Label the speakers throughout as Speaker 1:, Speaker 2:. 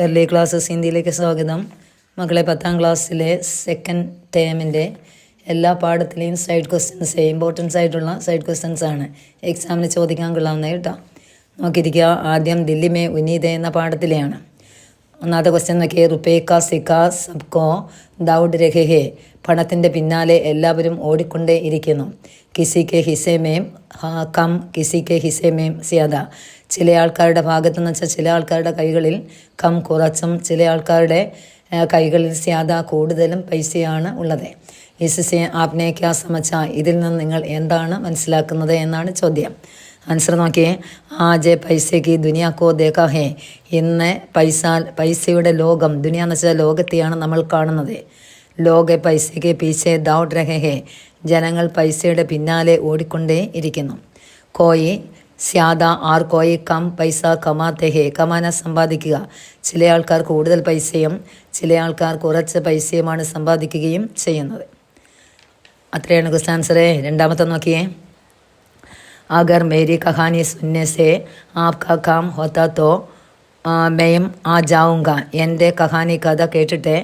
Speaker 1: Early classes ഹിന്ദിയിലേക്ക് സ്വാഗതം. മക്കളെ പത്താം ക്ലാസ്സിലെ സെക്കൻഡ് ടേമിന്റെ എല്ലാ പാഠത്തിലെയും സൈഡ് ക്വസ്റ്റ്യൻസ് ഇമ്പോർട്ടൻസ് ആയിട്ടുള്ള സൈഡ് ക്വസ്റ്റ്യൻസ് ആണ്. എക്സാമിന് ചോദിക്കാൻ കൊള്ളാവുന്നത് കേട്ടോ. നോക്കിയിരിക്കുക. ആദ്യം ദില്ലി മേ ഉന്നീത എന്ന പാഠത്തിലെയാണ്. ഒന്നാമത്തെ ക്വസ്റ്റ്യൻ നോക്കിയേ. റുപ്പേക്ക സിക്ക സബ്കോ ദൗഡ് രഹേ പണത്തിന്റെ പിന്നാലെ എല്ലാവരും ഓടിക്കൊണ്ടേ ഇരിക്കുന്നു. കിസി കെ ഹിസേമേം കം കിസി കെ ഹിസേമേം സിയാദ. ചില ആൾക്കാരുടെ ഭാഗത്തെന്ന് വെച്ചാൽ ചില ആൾക്കാരുടെ കൈകളിൽ കം കുറച്ചും ചില ആൾക്കാരുടെ കൈകളിൽ സ്യാദ കൂടുതലും പൈസയാണ് ഉള്ളത്. ഇസിസെ ആപ്നെ ക്യാ സമച്ച ഇതിൽ നിന്ന് നിങ്ങൾ എന്താണ് മനസ്സിലാക്കുന്നത് എന്നാണ് ചോദ്യം. ആൻസർ നോക്കിയേ. ആജെ പൈസയ്ക്ക് ദുനിയാക്കോ ദേഖാ ഹേ ഇന്ന് പൈസ പൈസയുടെ ലോകം ദുനിയ എന്ന് വെച്ചാൽ ലോകത്തെയാണ് നമ്മൾ കാണുന്നത്. ലോക പൈസയ്ക്ക് പീശെ ദൗഡ് രഹേ ഹേ ജനങ്ങൾ പൈസയുടെ പിന്നാലെ ഓടിക്കൊണ്ടേ ഇരിക്കുന്നു. കോയി സ്യാദ ആർക്കോയെ കം പൈസ കമാത്തെഹെ കമാന സമ്പാദിക്കുക. ചില ആൾക്കാർ കൂടുതൽ പൈസയും ചില ആൾക്കാർ കുറച്ച് പൈസയുമാണ് സമ്പാദിക്കുകയും ചെയ്യുന്നത്. അത്രയാണ് ക്വസ്റ്റ് രണ്ടാമത്തെ നോക്കിയേ. അഗർ മേരി കഹാനി സുന്നസെ ആപ്കാ കാം ഹോത്താത്തോ മെയും ആ ജാവുങ്ക. എന്റെ കഹാനി കഥ കേട്ടിട്ട്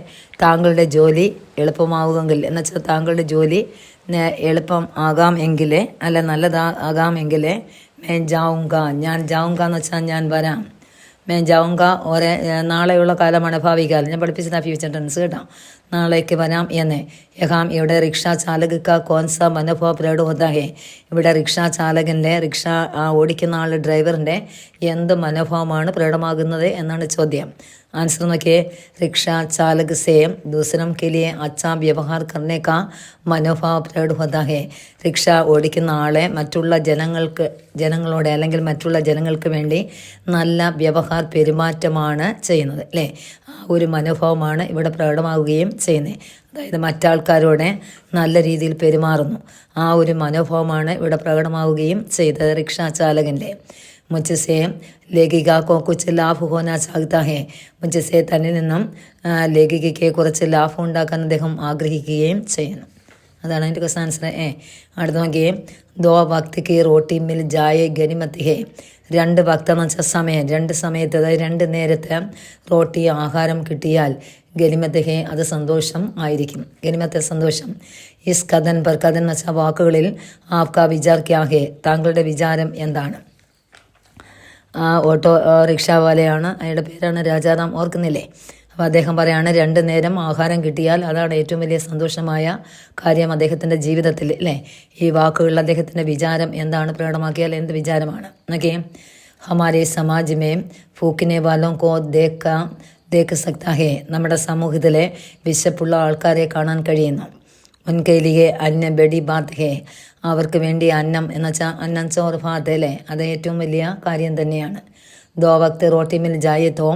Speaker 1: താങ്കളുടെ ജോലി എളുപ്പമാവുമെങ്കിൽ എന്നുവെച്ചാൽ താങ്കളുടെ ജോലി എളുപ്പം ആകാം എങ്കിൽ അല്ല നല്ലതാ ആകാമെങ്കിൽ മേ ജാവുങ്ക ഞാൻ ജാവുങ്ക എന്ന് വെച്ചാൽ ഞാൻ വരാം. മേ ജാവുങ്ക ഓരേ നാളെയുള്ള കാലമാണ് ഭാവി കാലം ഞാൻ പഠിപ്പിച്ചതാ ഫ്യൂച്ചർ ടെൻസ് കേട്ടോ. നാളേക്ക് വരാം എന്ന്. യഹാം ഇവിടെ റിക്ഷാ ചാലകക്ക കോൻസ മനോഭാവ ഹോതാഹേ ഇവിടെ റിക്ഷാ ചാലകന്റെ റിക്ഷ ഓടിക്കുന്ന ആൾ ഡ്രൈവറിന്റെ എന്ത് മനോഭാവമാണ് പ്രകടമാകുന്നത് എന്നാണ് ചോദ്യം. ആൻസർ നോക്കിയേ. റിക്ഷാ ചാലക് സേം ദൂസരം കിലിയെ അച്ഛാ വ്യവഹാർ കർണേക്ക മനോഭാവ പ്രകട ഹോത്താ ഹേ റിക്ഷ ഓടിക്കുന്ന ആളെ മറ്റുള്ള ജനങ്ങൾക്ക് ജനങ്ങളോട് അല്ലെങ്കിൽ മറ്റുള്ള ജനങ്ങൾക്ക് വേണ്ടി നല്ല വ്യവഹാർ പെരുമാറ്റമാണ് ചെയ്യുന്നത് അല്ലേ? ആ ഒരു മനോഭാവമാണ് ഇവിടെ പ്രകടമാവുകയും ചെയ്യുന്നത് അതായത് മറ്റാൾക്കാരോട് നല്ല രീതിയിൽ പെരുമാറുന്നു. ആ ഒരു മനോഭാവമാണ് ഇവിടെ പ്രകടമാവുകയും ചെയ്തത് റിക്ഷാ ചാലകന്റെ മുച്ചസെ ലേഖിക കൊച്ച് ലാഭ് ഹോന ഹേ മുച്ചസെ തന്നിൽ നിന്നും ലേഖികയ്ക്ക് കുറച്ച് ലാഭം ഉണ്ടാക്കാൻ അദ്ദേഹം ആഗ്രഹിക്കുകയും ചെയ്യുന്നു. അതാണ് അതിന്റെ ക്വസ്റ്റ് ആൻസർ. ഏ അടുത്ത നോക്കിയേ. ദോ ഭക്തിക്ക് റോട്ടി മിൽ ജായ ഗനിമത്തി ഹേ രണ്ട് ഭക്തം എന്ന് വെച്ചാൽ സമയം രണ്ട് സമയത്ത് അതായത് രണ്ട് നേരത്തെ റോട്ടി ആഹാരം കിട്ടിയാൽ ഗനിമത്ത് ഹേ അത് സന്തോഷം ആയിരിക്കും. ഗനിമത്തെ സന്തോഷം. ഇസ് കഥൻ പർ കഥൻ വെച്ചാൽ വാക്കുകളിൽ ആഫ്ക വിചാർ ക്യാ ഹേ താങ്കളുടെ വിചാരം എന്താണ്? ആ ഓട്ടോ റിക്ഷാവാലയാണ് അയാളുടെ പേരാണ് രാജാറാം ഓർക്കുന്നില്ലേ? അപ്പോൾ അദ്ദേഹം പറയാണ് രണ്ട് നേരം ആഹാരം കിട്ടിയാൽ അതാണ് ഏറ്റവും വലിയ സന്തോഷമായ കാര്യം അദ്ദേഹത്തിന്റെ ജീവിതത്തിൽ അല്ലേ ഈ വാക്കുകളിൽ അദ്ദേഹത്തിന്റെ വിചാരം എന്താണ്? പ്രകടമാക്കിയാൽ എന്ത് വിചാരമാണ്? എന്നൊക്കെ. ഹമാരെ സമാജ് മേ ഫൂക്കിനെ വാലോം കോ ദേക്ക ദേക്ക് സക്ത ഹേ നമ്മുടെ സമൂഹത്തിലെ വിശപ്പുള്ള ആൾക്കാരെ കാണാൻ കഴിയുന്നു. മുൻകൈലിയെ അന്ന ബെഡി ബാത് ഹേ അവർക്ക് വേണ്ടി അന്നം എന്ന വെച്ചാൽ അന്നം ചോർ അല്ലേ അത് ഏറ്റവും വലിയ കാര്യം തന്നെയാണ്. ദോ വക്ത് റോട്ടി മിൽ ജായെ തോ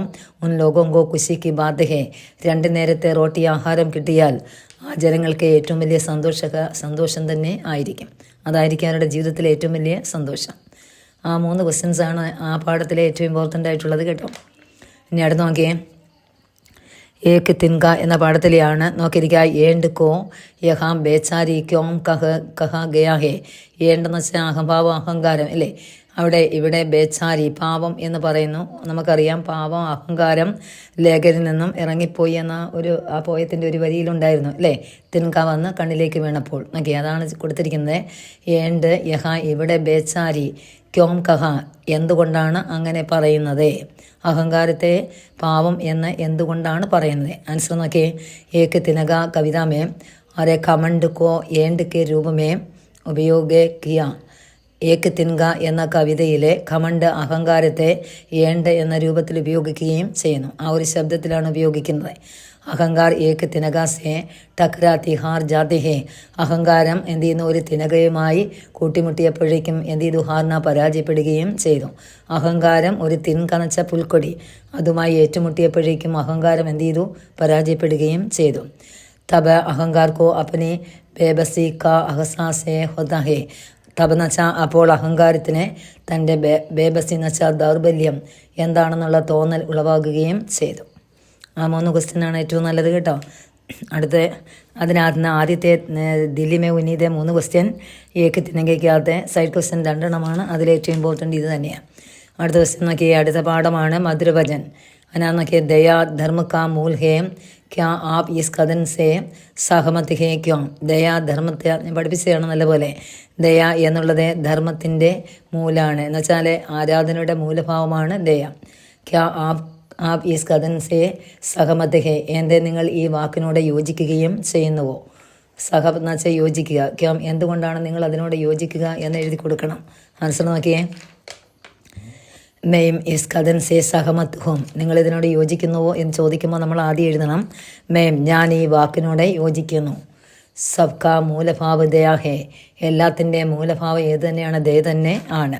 Speaker 1: ഉൻ ലോകോങ്കോ കുശിക്ക് ബാത് ഹേ രണ്ട് നേരത്തെ റോട്ടി ആഹാരം കിട്ടിയാൽ ആ ജനങ്ങൾക്ക് ഏറ്റവും വലിയ സന്തോഷ സന്തോഷം തന്നെ ആയിരിക്കും. അതായിരിക്കും അവരുടെ ജീവിതത്തിലെ ഏറ്റവും വലിയ സന്തോഷം. ആ മൂന്ന് ക്വസ്റ്റ്യൻസാണ് ആ പാഠത്തിലെ ഏറ്റവും ഇമ്പോർട്ടന്റ് ആയിട്ടുള്ളത് കേട്ടോ. ഇനി അടുത്ത് നോക്കിയേ. ഏക് തിൻക എന്ന പാഠത്തിലെയാണ് നോക്കിയിരിക്കുക. ഏണ്ട് കോ യഹാം ബേച്ചാരി ക്യോം കഹ കഹ ഗയാഹേ. ഏണ്ടെന്ന് വെച്ചാൽ അഹംഭാവം അഹങ്കാരം അല്ലേ? അവിടെ ഇവിടെ ബേച്ചാരി പാവം എന്ന് പറയുന്നു. നമുക്കറിയാം പാവം അഹങ്കാരം ലേഖരിൽ നിന്നും ഇറങ്ങിപ്പോയി എന്ന ഒരു ആ പോയത്തിന്റെ ഒരു വരിയിലുണ്ടായിരുന്നു അല്ലേ? തിൻക വന്ന് കണ്ണിലേക്ക് വീണപ്പോൾ. ഓക്കെ അതാണ് കൊടുത്തിരിക്കുന്നത്. ഏണ്ട് യഹ ഇവിടെ ബേച്ചാരി ക്യോം കഹ എന്തുകൊണ്ടാണ് അങ്ങനെ പറയുന്നത്? അഹങ്കാരത്തെ പാവം എന്ന് എന്തുകൊണ്ടാണ് പറയുന്നത്? ആൻസർ നോക്കിയേ ഏക്ക് തിനക കവിതാമേ അരെ കമണ്ട് കോ ഏണ്ട് കെ രൂപമേ ഉപയോഗ ഏക്ക് തിൻക എന്ന കവിതയിലെ ഖമണ്ട് അഹങ്കാരത്തെ ഏണ്ട് എന്ന രൂപത്തിൽ ഉപയോഗിക്കുകയും ചെയ്യുന്നു. ആ ഒരു ശബ്ദത്തിലാണ് ഉപയോഗിക്കുന്നത്. അഹങ്കാർ ഏക്ക് തിനകാസെ ടക്ര തിഹാർ ജാതിഹേ. അഹങ്കാരം എന്ത് ചെയ്യുന്നു ഒരു തിനകയുമായി കൂട്ടിമുട്ടിയപ്പോഴേക്കും എന്ത് ചെയ്തു ഹാർന പരാജയപ്പെടുകയും ചെയ്തു. അഹങ്കാരം ഒരു തിൻകണച്ച പുൽക്കൊടി. അതുമായി ഏറ്റുമുട്ടിയപ്പോഴേക്കും അഹങ്കാരം എന്ത് ചെയ്തു പരാജയപ്പെടുകയും ചെയ്തു. തബ അഹങ്കാർ കോ അപ്പനെ ബേബസി കാ അഹസാസേ ഹേ തപനച്ച അപ്പോൾ അഹങ്കാരത്തിന് തന്റെ ബേ ബേബസി നച്ച ദൗർബല്യം എന്താണെന്നുള്ള തോന്നൽ ഉളവാകുകയും ചെയ്തു. ആ മൂന്ന് ക്വസ്റ്റ്യനാണ് ഏറ്റവും നല്ലത് കേട്ടോ. അടുത്ത അതിനകത്ത് ആദ്യത്തെ ദില്ലിമേ ഉന്നീതെ മൂന്ന് ക്വസ്റ്റ്യൻ ഏക്ക് തിന്നകയ്ക്കാത്ത സൈഡ് ക്വസ്റ്റ്യൻ രണ്ടെണ്ണമാണ്. അതിൽ ഏറ്റവും ഇമ്പോർട്ടന്റ് ഇത് തന്നെയാണ് അടുത്ത ക്വസ്റ്റ്യൻ നോക്കി അടുത്ത പാഠമാണ് മധുരഭജൻ. അതിനകത്ത് നോക്കിയ ദയാ ധർമ്മ മൂൽഹേം ക്യാ ആപ് ഈസ് കഥൻസെ സഹമത് ഹേ ക്യോം. ദയാ ധർമ്മത്തെ പഠിപ്പിച്ചതാണ് നല്ലപോലെ. ദയ എന്നുള്ളത് ധർമ്മത്തിന്റെ മൂലാണ്. എന്ന് വെച്ചാൽ ആരാധനയുടെ മൂലഭാവമാണ് ദയ. ക്യാ ആപ് ആപ് ഈസ് കഥൻസെ സഹമത് ഹേ എന്തേ നിങ്ങൾ ഈ വാക്കിനോട് യോജിക്കുകയും ചെയ്യുന്നുവോ? സഹബ് എന്ന് വെച്ചാൽ യോജിക്കുക. ക്യാം എന്തുകൊണ്ടാണ് നിങ്ങൾ അതിനോട് യോജിക്കുക എന്ന് എഴുതി കൊടുക്കണം? ആൻസർ നോക്കിയേ. മെയിം ഇസ് കഥൻ സേ സഹമത് ഹും. നിങ്ങൾ ഇതിനോട് യോജിക്കുന്നുവോ എന്ന് ചോദിക്കുമ്പോൾ നമ്മൾ ആദ്യം എഴുതണം. മെയിം ഞാൻ ഈ വാക്കിനോട് യോജിക്കുന്നു. സബ്ക മൂലഭാവ് ദയാ ഹേ. എല്ലാത്തിന്റെ മൂലഭാവം ഏത് തന്നെയാണ്? ദയ തന്നെ ആണ്.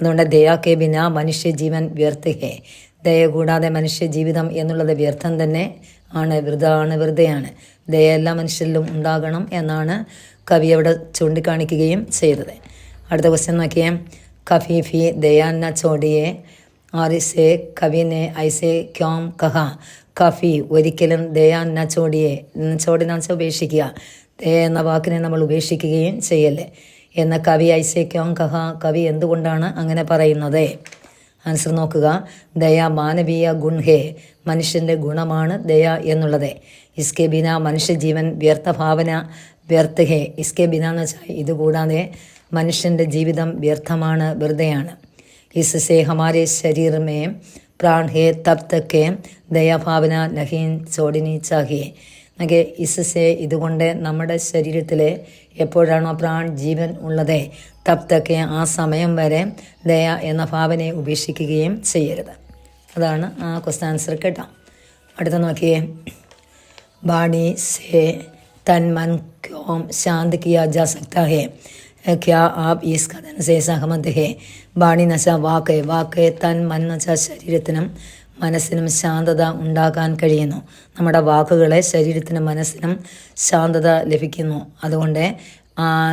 Speaker 1: അതുകൊണ്ട് ദയാ കെ ബിന മനുഷ്യ ജീവൻ വ്യർത്ഥ ഹേ. ദയ കൂടാതെ മനുഷ്യ ജീവിതം എന്നുള്ളത് വ്യർത്ഥം തന്നെ ആണ്. വൃതാണ് വെറുതെയാണ് ദയ എല്ലാ മനുഷ്യരിലും ഉണ്ടാകണം എന്നാണ് കവി അവിടെ ചൂണ്ടിക്കാണിക്കുകയും ചെയ്തത്. അടുത്ത ക്വസ്റ്റ്യൻ നോക്കിയേ. കഫീഫി ദയാന്ന ചോടിയെ ആരിസെ കവിനെ ഐസെ ക്യോം കഹ. കഫി ഒരിക്കലും ദയാന്ന ചോടിയെ ചോടി നാച്ച ഉപേക്ഷിക്കുക. ദയ എന്ന വാക്കിനെ നമ്മൾ ഉപേക്ഷിക്കുകയും ചെയ്യല്ലേ? എന്ന കവി ഐസെ ക്യോം കഹ കവി എന്തുകൊണ്ടാണ് അങ്ങനെ പറയുന്നത്? ആൻസർ നോക്കുക. ദയ മാനവീയ ഗുൺ ഹേ മനുഷ്യന്റെ ഗുണമാണ് ദയ എന്നുള്ളത്. ഇസ്കെ ബിന മനുഷ്യജീവൻ വ്യർത്ഥ ഭാവന വ്യർത്ഥ ഹേ. ഇസ്കെ ബിന എന്ന് വെച്ചാൽ ഇതുകൂടാതെ മനുഷ്യൻ്റെ ജീവിതം വ്യർത്ഥമാണ് വെറുതെയാണ് इससे हमारे शरीर में प्राण है तब तक के ദയാഭാവന നഹീൻ ചോടിനി ചാഹിയെ എന്നൊക്കെ ഇസ്സെ ഇതുകൊണ്ട് നമ്മുടെ ശരീരത്തിൽ എപ്പോഴാണോ പ്രാൺ ജീവൻ ഉള്ളത് തബ് തക്കെ ആ സമയം വരെ ദയ എന്ന ഭാവനയെ ഉപേക്ഷിക്കുകയും ചെയ്യരുത് അതാണ് ആ ക്വസ്റ്റൻ ആൻസർ കേട്ടോ അടുത്ത നോക്കിയേ बाणी से तन मन क्यों शांत किया जा सकता है क्या आप इस कथन से सहमत है ബാണി നശ വാക്ക് വാക്ക് തൻ മൻ നശ ശരീരത്തിനും മനസ്സിനും ശാന്തത ഉണ്ടാക്കാൻ കഴിയുന്നു നമ്മുടെ വാക്കുകളെ ശരീരത്തിനും മനസ്സിനും ശാന്തത ലഭിക്കുന്നു അതുകൊണ്ട്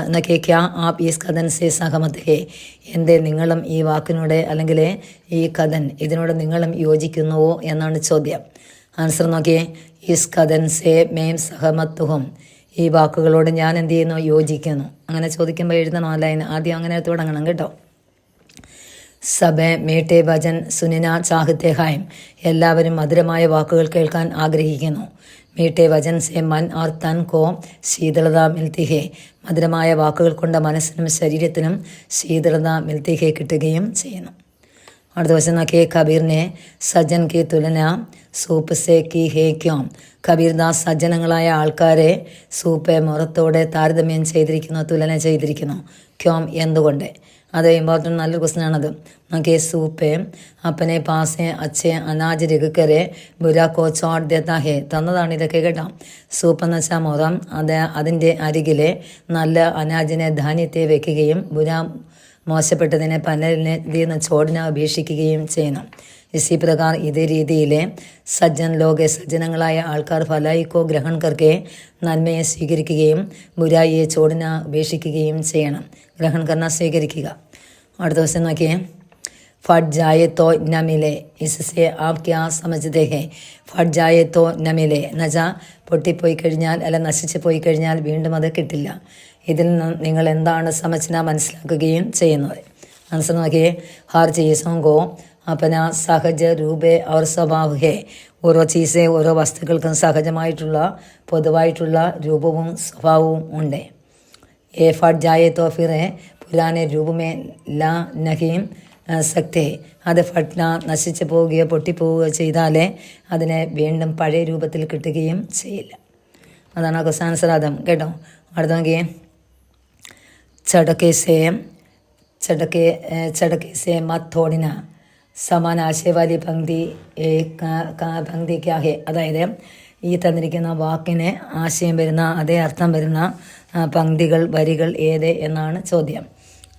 Speaker 1: എന്നൊക്കെ ക്യാ ആപ്പ് ഈ കഥൻ സേ സഹമത് ഹേ എന്തേ നിങ്ങളും ഈ വാക്കിനോട് അല്ലെങ്കിൽ ഈ കഥൻ ഇതിനോട് നിങ്ങളും യോജിക്കുന്നുവോ എന്നാണ് ചോദ്യം ആൻസർ നോക്കിയേ ഇസ് കഥൻ സേ മേം സഹമത്തുഹും ഈ വാക്കുകളോട് ഞാൻ എന്ത് ചെയ്യുന്നു? യോജിക്കുന്നു. അങ്ങനെ ചോദിക്കുമ്പോൾ എഴുതണം ലൈൻ ആദ്യം അങ്ങനെ തുടങ്ങണം കേട്ടോ. സഭ മേട്ടെ ഭജൻ സുനിന സാഹിത്യഹായം ഹായം. എല്ലാവരും മധുരമായ വാക്കുകൾ കേൾക്കാൻ ആഗ്രഹിക്കുന്നു. മീട്ടെ വചൻ സെ മൻ ഓർ തൻ കോ ശീതളത മിൽത്തിഹെ മധുരമായ വാക്കുകൾ കൊണ്ട് മനസ്സിനും ശരീരത്തിനും ശീതളത മിൽത്തിഹെ കിട്ടുകയും ചെയ്യുന്നു. അടുത്ത ദിവസം നോക്കിയേ കബീറിനെ സജ്ജൻ കി തുലന സൂപ്പ് സേ കി ഹേ ക്യോം. കബീർദാസ് സജ്ജനങ്ങളായ ആൾക്കാരെ സൂപ്പ് മുറത്തോടെ താരതമ്യം ചെയ്തിരിക്കുന്നു തുലന ചെയ്തിരിക്കുന്നു. ക്യോം എന്തുകൊണ്ട്? അത് ഇമ്പോർട്ടന്റ് നല്ലൊരു ക്വസ്റ്റൻ ആണത്. നോക്കിയേ സൂപ്പ് അപ്പനെ പാസെ അച്ഛെ അനാജ് രഘുക്കരെ ബുരാ ചോട്ട് ഹേ തന്നതാണ് ഇതൊക്കെ കേട്ടോ. സൂപ്പ് എന്ന് വെച്ചാൽ മുറം അത് അതിന്റെ അരികിലെ നല്ല അനാജിനെ ധാന്യത്തെ വെക്കുകയും ബുര മോശപ്പെട്ടതിനെ പനലിനെ ചോടിനെ അപേക്ഷിക്കുകയും ചെയ്യുന്നു. ഇസി പ്രകാർ ഇതേ രീതിയിലെ സജ്ജൻ ലോക സജ്ജനങ്ങളായ ആൾക്കാർ ഫലായിക്കോ ഗ്രഹൺകർക്കെ നന്മയെ സ്വീകരിക്കുകയും ബുരായിയെ ചോടിന ഉപേക്ഷിക്കുകയും ചെയ്യണം. ഗ്രഹൺകർണ സ്വീകരിക്കുക. അടുത്ത ദിവസം നോക്കിയേ. ഫഡ് ജായത്തോ നമിലെ ഹേ ഫട്ട് ജായെ തോ ന മിലെ. എന്നുവെച്ചാൽ പൊട്ടിപ്പോയി കഴിഞ്ഞാൽ അല്ല നശിച്ചു പോയി കഴിഞ്ഞാൽ വീണ്ടും അത് കിട്ടില്ല. ഇതിൽ നിന്ന് നിങ്ങൾ എന്താണ് സമച്ചന മനസ്സിലാക്കുകയും ചെയ്യുന്നത്? മനസ്സിലാക്കിയേ ഹർ ചീസും കോ അപ്പന സഹജ രൂപേ അവർ സ്വഭാവ ഓരോ ചീസേ ഓരോ വസ്തുക്കൾക്കും സഹജമായിട്ടുള്ള പൊതുവായിട്ടുള്ള രൂപവും സ്വഭാവവും ഉണ്ട്. എ ഫാഡ് ജായ തോഫിറെ പുരാനെ രൂപമേ ലാ നഹീം സക്തെ. അത് ഫട്ന നശിച്ചു പോവുകയോ പൊട്ടിപ്പോവുകയോ ചെയ്താലേ അതിനെ വീണ്ടും പഴയ രൂപത്തിൽ കിട്ടുകയും ചെയ്യില്ല. അതാണ് ക്വസ്റ്റ് ആൻസർ കേട്ടോ? അടുത്ത നോക്കിയേ. ചടക്കെ ചടക്കേ ചടക്കെ മത്തോടിന തോടിന സമാന ആശയവാലി പങ്ക്തി പങ്ക്തി ക്യാ ഹേ അതായത് ഈ തന്നിരിക്കുന്ന വാക്കിന് ആശയം വരുന്ന അതേ അർത്ഥം വരുന്ന പങ്ക്തികൾ വരികൾ ഏത് എന്നാണ് ചോദ്യം.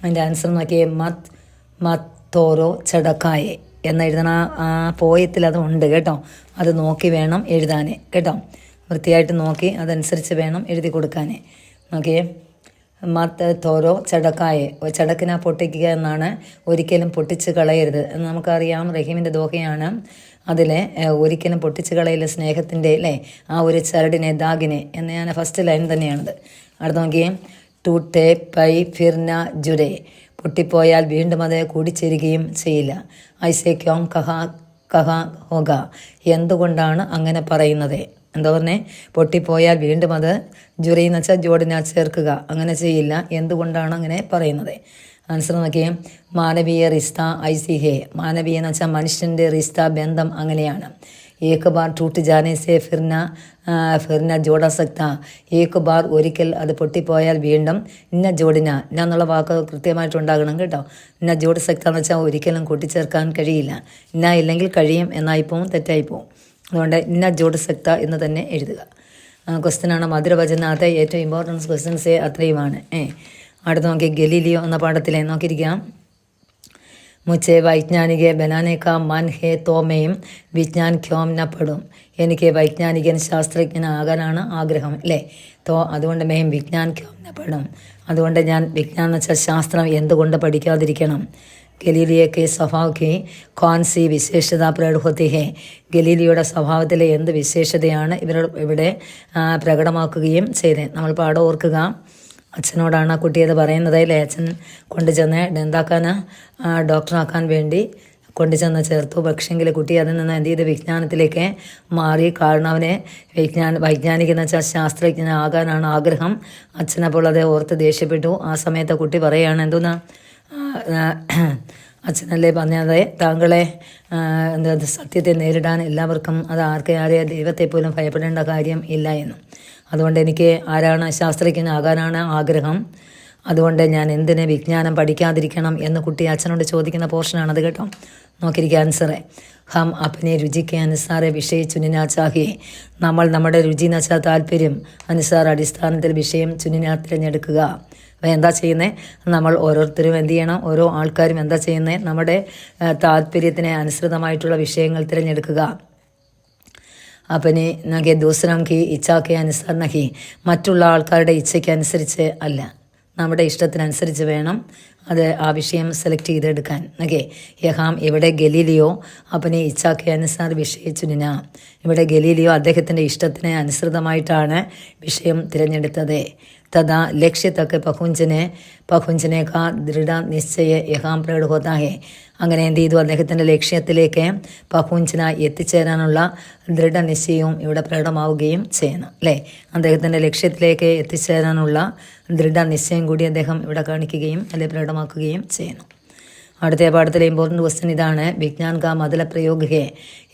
Speaker 1: അതിന്റെ ആൻസർ നോക്കിയേ മത് മത്തോറോ ചടക്കായെ എന്ന് എഴുതണ ആ പോയത്തിൽ അത് ഉണ്ട് കേട്ടോ. അത് നോക്കി വേണം എഴുതാൻ കേട്ടോ. വൃത്തിയായിട്ട് നോക്കി അതനുസരിച്ച് വേണം എഴുതി കൊടുക്കാൻ നോക്കിയേ. മത്ത് തോരോ ചടക്കായെ ചടക്കിനാ പൊട്ടിക്കുക എന്നാണ് ഒരിക്കലും പൊട്ടിച്ച് കളയരുത്. എന്ന് നമുക്കറിയാം റഹീമിന്റെ ദോഹയാണ് അതിൽ ഒരിക്കലും പൊട്ടിച്ച് കളയില്ല സ്നേഹത്തിന്റെ അല്ലേ ആ ഒരു ചരടിനെ ദാഗിനെ എന്ന് ഞാൻ ഫസ്റ്റ് ലൈൻ തന്നെയാണത്. അടുത്ത നോക്കിയേ ടൂട്ടെ പൈ ഫിർന ജുരെ പൊട്ടിപ്പോയാൽ വീണ്ടും അത് കൂടിച്ചേരുകയും ചെയ്യില്ല. ഐസെ ക്യോം കഹ കഹ ഹോഗ എന്തുകൊണ്ടാണ് അങ്ങനെ പറയുന്നത്? എന്താ പറഞ്ഞേ? പൊട്ടിപ്പോയാൽ വീണ്ടും അത് ജുറി എന്ന് വെച്ചാൽ ജോഡിനാ ചേർക്കുക. അങ്ങനെ ചെയ്യില്ല. എന്തുകൊണ്ടാണ് അങ്ങനെ പറയുന്നത്? ആൻസർ നോക്കിയേ. മാനവീയ റിസ്ത ഐ സി ഹേ. മാനവീയ എന്ന് വെച്ചാൽ മനുഷ്യന്റെ റിസ്ത ബന്ധം അങ്ങനെയാണ്. ഏക്ക് ബാർ ടൂട്ട് ജാനേ സേ ഫിർന ഫിർന ജോഡ സക്ത. ഏക്ക് ബാർ ഒരിക്കൽ അത് പൊട്ടിപ്പോയാൽ വീണ്ടും ഇന്ന ജോഡിന. ഇന്ന എന്നുള്ള വാക്ക് കൃത്യമായിട്ടുണ്ടാകണം കേട്ടോ. ഇന്ന ജോഡ് സക്ത എന്ന് വെച്ചാൽ ഒരിക്കലും കൂട്ടിച്ചേർക്കാൻ കഴിയില്ല. ഇന്ന ഇല്ലെങ്കിൽ കഴിയും എന്നായിപ്പോവും തെറ്റായിപ്പോവും അതുകൊണ്ട് ഇന്ന ജോഡ് സക്ത എന്ന് തന്നെ എഴുതുക. ക്വസ്റ്റ്യൻ ആണ് മധുരവചനത്തെ ഏറ്റവും ഇമ്പോർട്ടൻസ് ക്വസ്റ്റൻസ് അത്രയുമാണ്. ഏ അടുത്ത് നോക്കി ഗലീലിയോ എന്ന പാഠത്തിലെ നോക്കിയിരിക്കാം. മുച്ചേ വൈജ്ഞാനിക ബനാനേക്ക മൻ ഹേ തോമയും വിജ്ഞാൻ പഠും. എനിക്ക് വൈജ്ഞാനികൻ ശാസ്ത്രജ്ഞനാകാനാണ് ആഗ്രഹം അല്ലേ തോ അതുകൊണ്ട് മേം വിജ്ഞാൻ പഠും. അതുകൊണ്ട് ഞാൻ വിജ്ഞാൻ എന്ന് വെച്ചാൽ ശാസ്ത്രം എന്തുകൊണ്ട് പഠിക്കാതിരിക്കണം? ഗലീലിയ കെ സ്വഭാവക്ക് കോൺ വിശേഷത പ്രകട ഹെ. ഗലീലിയുടെ സ്വഭാവത്തിലെ എന്ത് വിശേഷതയാണ് ഇവർ ഇവിടെ പ്രകടമാക്കുകയും ചെയ്തത് നമ്മൾ പാഠം ഓർക്കുക. അച്ഛനോടാണ് ആ കുട്ടി അത് പറയുന്നത് അല്ലേ? അച്ഛൻ കൊണ്ടുചെന്ന് എന്താക്കാൻ ഡോക്ടറാക്കാൻ വേണ്ടി കൊണ്ടുചെന്ന് ചേർത്തു. പക്ഷെങ്കിൽ കുട്ടി അതിൽ നിന്ന് എന്ത് ചെയ്ത്? വിജ്ഞാനത്തിലേക്ക് മാറി. കാരണം അവനെ വിജ്ഞാന വൈജ്ഞാനിക എന്ന് വെച്ചാൽ ശാസ്ത്രജ്ഞനാകാനാണ് ആഗ്രഹം. അച്ഛനപ്പോൾ അത് ഓർത്ത് ദേഷ്യപ്പെട്ടു. ആ സമയത്ത് കുട്ടി പറയുകയാണ് എന്തോന്നാ? അച്ഛനല്ലേ പറഞ്ഞത്? താങ്കളെ എന്താ സത്യത്തെ നേരിടാൻ എല്ലാവർക്കും അത് ആർക്കെ ദൈവത്തെ പോലും ഭയപ്പെടേണ്ട കാര്യം ഇല്ല എന്നും. അതുകൊണ്ട് എനിക്ക് ആരാണ് ശാസ്ത്രജ്ഞനാകാനാണ് ആഗ്രഹം. അതുകൊണ്ട് ഞാൻ എന്തിനെ വിജ്ഞാനം പഠിക്കാതിരിക്കണം എന്ന് കുട്ടി അച്ഛനോട് ചോദിക്കുന്ന പോർഷനാണത് കേട്ടോ. നോക്കിയിരിക്കുക ആൻസറെ. ഹം അപ്പനെ രുചിക്ക് അനുസാരെ വിഷയ ചുന്നിനാ ചാഹി നമ്മൾ നമ്മുടെ രുചി നച്ച താല്പര്യം. അനുസാര അടിസ്ഥാനത്തിൽ വിഷയം ചുന്നിനാ തിരഞ്ഞെടുക്കുക. അപ്പോൾ എന്താ ചെയ്യുന്നത് നമ്മൾ ഓരോരുത്തരും എന്ത് ചെയ്യണം? ഓരോ ആൾക്കാരും എന്താ ചെയ്യുന്നത് നമ്മുടെ താല്പര്യത്തിന് അനുസൃതമായിട്ടുള്ള വിഷയങ്ങൾ തിരഞ്ഞെടുക്കുക. അപ്പന് നകെ ദൂസരം കി ഇച്ഛാക്കെ അനുസർ നഹി മറ്റുള്ള ആൾക്കാരുടെ ഇച്ഛയ്ക്ക് അനുസരിച്ച് അല്ല. നമ്മുടെ ഇഷ്ടത്തിനനുസരിച്ച് വേണം അത് ആ വിഷയം സെലക്ട് ചെയ്തെടുക്കാൻ. ഓക്കെ യഹാം ഇവിടെ ഗലീലിയോ? അപ്പനെ ഇച്ഛാക്കെ അനുസാർ വിഷയിച്ചു നിന. ഇവിടെ ഗലീലിയോ അദ്ദേഹത്തിന്റെ ഇഷ്ടത്തിന് അനുസൃതമായിട്ടാണ് വിഷയം തിരഞ്ഞെടുത്തത്. തഥാ ലക്ഷ്യത്തൊക്കെ പഹുഞ്ചനെ പഹുഞ്ചനെ കാ ദൃഢ നിശ്ചയ യഹാം പ്രകട ഹോതാ ഹേ അങ്ങനെ എന്ത് ചെയ്തു? അദ്ദേഹത്തിന്റെ ലക്ഷ്യത്തിലേക്ക് പഹുഞ്ചന എത്തിച്ചേരാനുള്ള ദൃഢനിശ്ചയവും ഇവിടെ പ്രകടമാവുകയും ചെയ്യുന്നു അല്ലേ? അദ്ദേഹത്തിന്റെ ലക്ഷ്യത്തിലേക്ക് എത്തിച്ചേരാനുള്ള ദൃഢനിശ്ചയം കൂടി അദ്ദേഹം ഇവിടെ കാണിക്കുകയും അല്ലെ പ്രകടമാക്കുകയും ചെയ്യുന്നു. അടുത്ത പാഠത്തിലെ ഇമ്പോർട്ടൻ്റ് ക്വസ്റ്റ്യൻ ഇതാണ് വിജ്ഞാൻ കാ മതല പ്രയോഗ ഹേ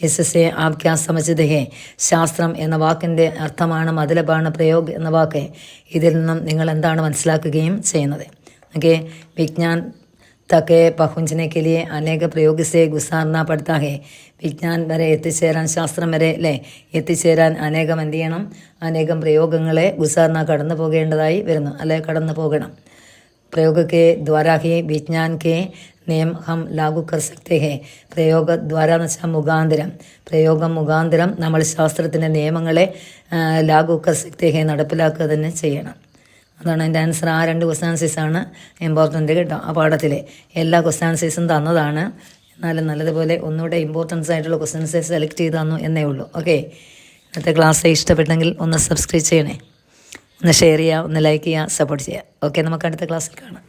Speaker 1: എസ് എസ് എ ആപ് ക്യാ സമജിത് ഹേ ശാസ്ത്രം എന്ന വാക്കിൻ്റെ അർത്ഥമാണ് മതലബാണ് പ്രയോഗ് എന്ന വാക്ക് ഇതിൽ നിന്നും നിങ്ങൾ എന്താണ് മനസ്സിലാക്കുകയും ചെയ്യുന്നത് ഓക്കെ വിജ്ഞാൻ തക്കെ പഹുഞ്ചനെ के लिए अनेक प्रयोग से गुजारना पड़ता है വിജ്ഞാൻ വരെ എത്തിച്ചേരാൻ ശാസ്ത്രം വരെ അല്ലേ എത്തിച്ചേരാൻ അനേകം എന്ത് ചെയ്യണം അനേകം പ്രയോഗങ്ങളെ ഗുസാറിന കടന്നു പോകേണ്ടതായി വരുന്നു അല്ലെ കടന്നു പോകണം प्रयोग के द्वारा ही विज्ञान के नियम हम लागू कर सकते हैं പ്രയോഗ ദ്വാര എന്ന് വെച്ചാൽ മുഖാന്തരം പ്രയോഗം മുഖാന്തരം നമ്മൾ ശാസ്ത്രത്തിൻ്റെ നിയമങ്ങളെ ആ, ലാഗു കർ സക്തേ ഹേ നടപ്പിലാക്കുക തന്നെ ചെയ്യണം അതാണ് എൻ്റെ ആൻസർ ആ രണ്ട് ക്വസ്റ്റാൻസീസ് ആണ് ഇമ്പോർട്ടൻ്റ് കേട്ടോ ആ പാഠത്തിലെ എല്ലാ ക്വസ്റ്റാൻസീസും തന്നതാണ് എന്നാലും നല്ലതുപോലെ ഒന്നുകൂടെ ഇമ്പോർട്ടൻസ് ആയിട്ടുള്ള ക്വസ്റ്റ്യൻസ് സെലക്ട് ചെയ്ത് തന്നു എന്നേ ഉള്ളൂ ഓക്കെ ഇന്നത്തെ ക്ലാസ് ഇഷ്ടപ്പെട്ടെങ്കിൽ ഒന്ന് സബ്സ്ക്രൈബ് ചെയ്യണേ ഒന്ന് ഷെയർ ചെയ്യുക ഒന്ന് ലൈക്ക് ചെയ്യുക സപ്പോർട്ട് ചെയ്യുക ഓക്കെ നമുക്ക് അടുത്ത ക്ലാസ്സിൽ കാണാം.